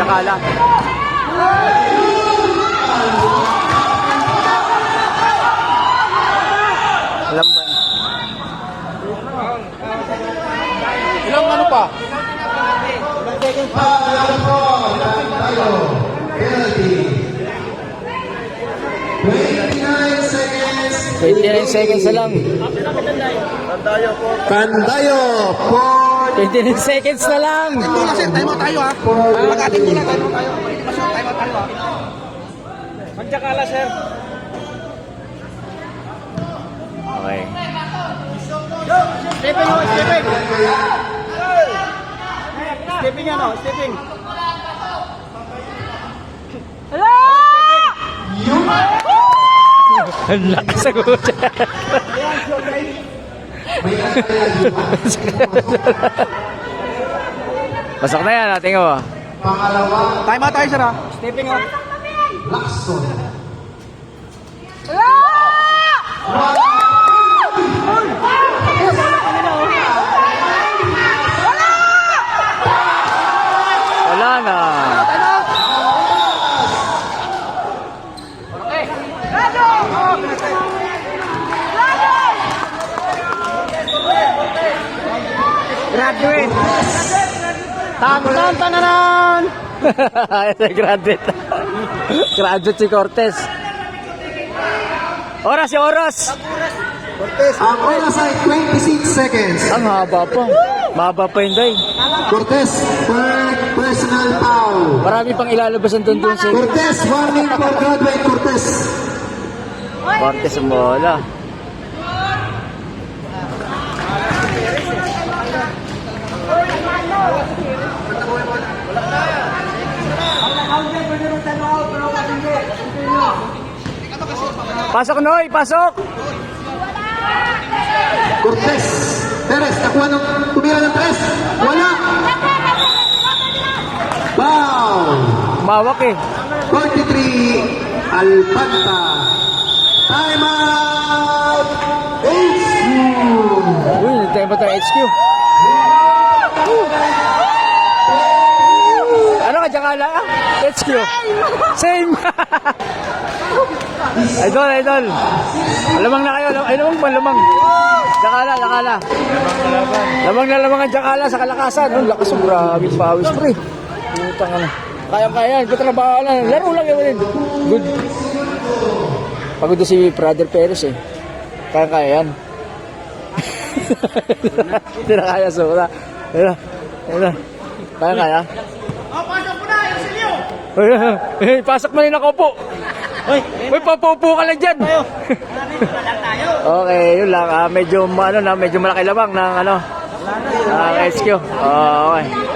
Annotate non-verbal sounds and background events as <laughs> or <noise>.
Jakala. Alam ba? Ilang ano pa? seconds. 29 seconds na lang. Kandayo for 29 seconds na lang. Tula sir, time out tayo ha. Pag-ating tula, time out tayo. Pag-ating time out tayo ha. Magjakala sir. Okay. Stepping ho, stepping. Stepping ano, stepping. Ang lakas sa kutsa. <laughs> Pasok na yan, natin mo. pangalawa Time out tayo sir ha. Stepping ho. Lacson. Wala na. Graduate. Tan tan tananan. Ito <laughs> yung graduate. graduate si Cortez. Oras, yung oras. Ang oras ay 26 seconds. Ang haba pa. Mahaba pa yun, Day. Cortez, third personal foul. Marami pang ilalabas ang dundun si Cortez, warning for graduate Cortez. Cortez ang bola. Pasok, Noy! Pasok! Cortez, Perez, nakuha ng tumira ng Perez. Wala. Foul. Mawak eh. 43, Alpanta. Time out. HQ. Uy, nagtayo ba tayo HQ? Ano ka, Jakala? HQ? Same! <laughs> idol, idol. Alamang na kayo. Ay, lamang ba? Lamang. Jakala, Jakala. Lamang na lamang ang Jakala sa kalakasan. Ang lakas ng grabe. Pawis, pre. Putang ano. Kayang-kaya. Ito na bahala. Laro lang yun. Good. Pagod si Brother Perez eh. Kaya-kaya yan. <laughs> Hindi na kaya sobra. Ayun na. Ayun na. Kaya kaya. Oh, pasok mo na, Ayun. Eh, pasok mo rin ako po. Uy, uy, papupo ka lang dyan. okay, yun lang. Ah, medyo, ano na, medyo malaki labang ng ano. Ah, rescue. Oh, okay.